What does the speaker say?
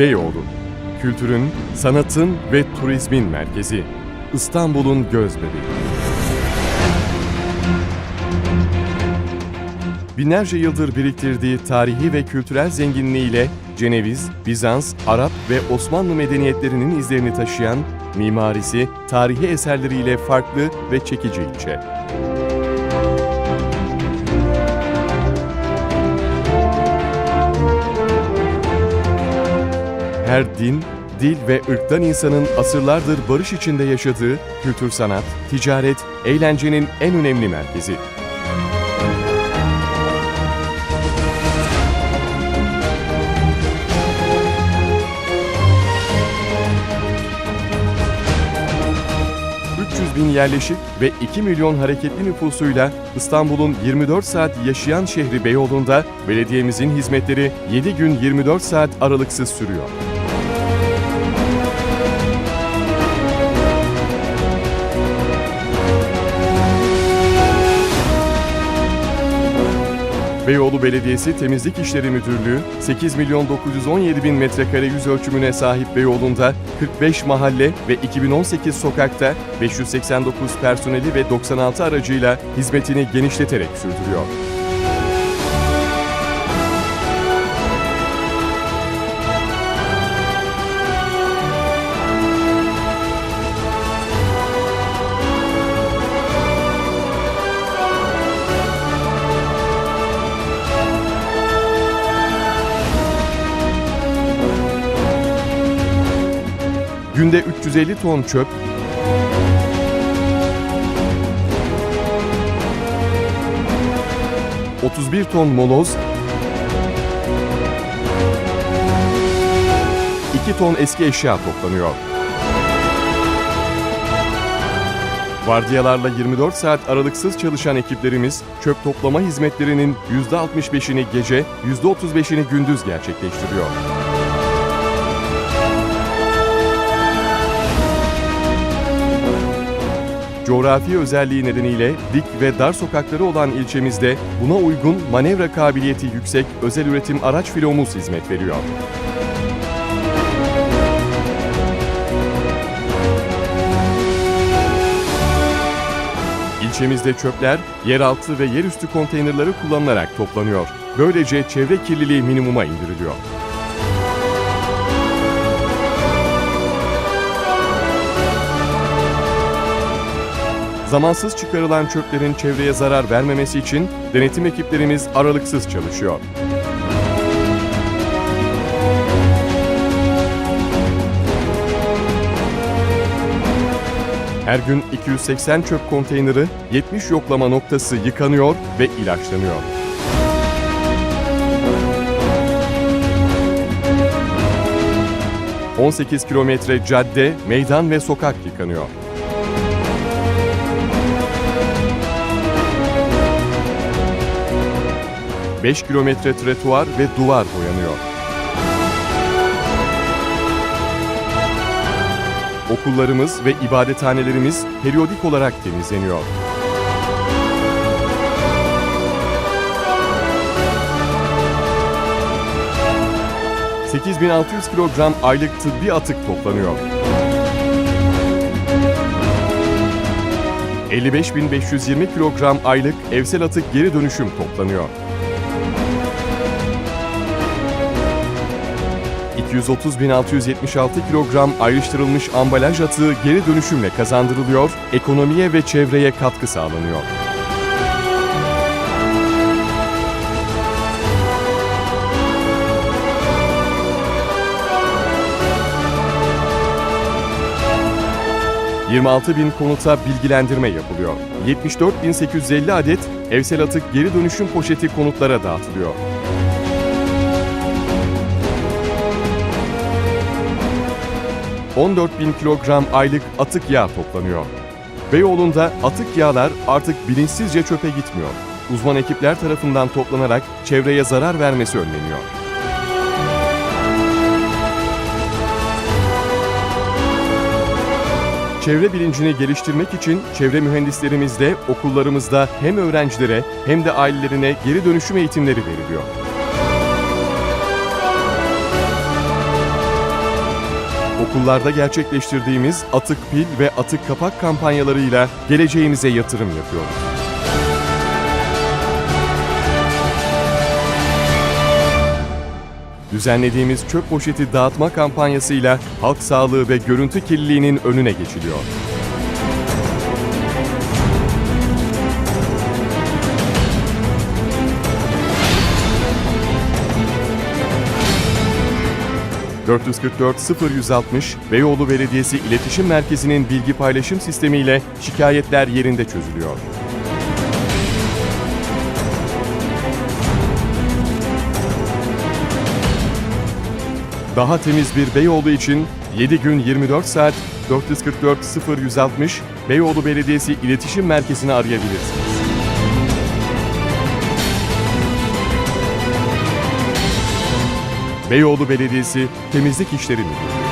Beyoğlu. Kültürün, sanatın ve turizmin merkezi. İstanbul'un gözbebeği. Binlerce yıldır biriktirdiği tarihi ve kültürel zenginliğiyle Ceneviz, Bizans, Arap ve Osmanlı medeniyetlerinin izlerini taşıyan, mimarisi, tarihi eserleriyle farklı ve çekici ilçe. Her din, dil ve ırktan insanın asırlardır barış içinde yaşadığı kültür sanat, ticaret, eğlencenin en önemli merkezi. ...300 bin yerleşik ve 2 milyon hareketli nüfusuyla İstanbul'un 24 saat yaşayan şehri Beyoğlu'nda belediyemizin hizmetleri 7 gün 24 saat aralıksız sürüyor. Beyoğlu Belediyesi Temizlik İşleri Müdürlüğü 8 milyon 917 bin metrekare yüz ölçümüne sahip Beyoğlu'nda 45 mahalle ve 2018 sokakta 589 personeli ve 96 aracıyla hizmetini genişleterek sürdürüyor. Günde 350 ton çöp, ...31 ton moloz... ...2 ton eski eşya toplanıyor. Vardiyalarla 24 saat aralıksız çalışan ekiplerimiz... ...çöp toplama hizmetlerinin %65'ini gece, %35'ini gündüz gerçekleştiriyor. Coğrafi özelliği nedeniyle dik ve dar sokakları olan ilçemizde buna uygun manevra kabiliyeti yüksek özel üretim araç filomuz hizmet veriyor. İlçemizde çöpler yeraltı ve yerüstü konteynerları kullanılarak toplanıyor. Böylece çevre kirliliği minimuma indiriliyor. Zamansız çıkarılan çöplerin çevreye zarar vermemesi için denetim ekiplerimiz aralıksız çalışıyor. Her gün 280 çöp konteyneri 70 yoklama noktası yıkanıyor ve ilaçlanıyor. ...18 kilometre cadde, meydan ve sokak yıkanıyor. 5 kilometre tretuar ve duvar boyanıyor. Okullarımız ve ibadethanelerimiz periyodik olarak temizleniyor. ...8600 kilogram aylık tıbbi atık toplanıyor. 55.520 kilogram aylık evsel atık geri dönüşüm toplanıyor. 230.676 kilogram ayrıştırılmış ambalaj atığı geri dönüşümle kazandırılıyor, ekonomiye ve çevreye katkı sağlanıyor. ...26 bin konuta bilgilendirme yapılıyor. 74.850 adet evsel atık geri dönüşüm poşeti konutlara dağıtılıyor. 14 bin kilogram aylık atık yağ toplanıyor. Beyoğlu'nda atık yağlar artık bilinçsizce çöpe gitmiyor. Uzman ekipler tarafından toplanarak çevreye zarar vermesi önleniyor. Çevre bilincini geliştirmek için çevre mühendislerimiz de okullarımızda hem öğrencilere hem de ailelerine geri dönüşüm eğitimleri veriliyor. Okullarda gerçekleştirdiğimiz atık pil ve atık kapak kampanyalarıyla geleceğimize yatırım yapıyoruz. Düzenlediğimiz çöp poşeti dağıtma kampanyasıyla halk sağlığı ve görüntü kirliliğinin önüne geçiliyor. ...444 0160 Beyoğlu Belediyesi İletişim Merkezi'nin bilgi paylaşım sistemiyle şikayetler yerinde çözülüyor. Daha temiz bir Beyoğlu için 7 gün 24 saat 444 0160 Beyoğlu Belediyesi İletişim Merkezi'ni arayabilirsiniz. Beyoğlu Belediyesi Temizlik İşleri Müdürlüğü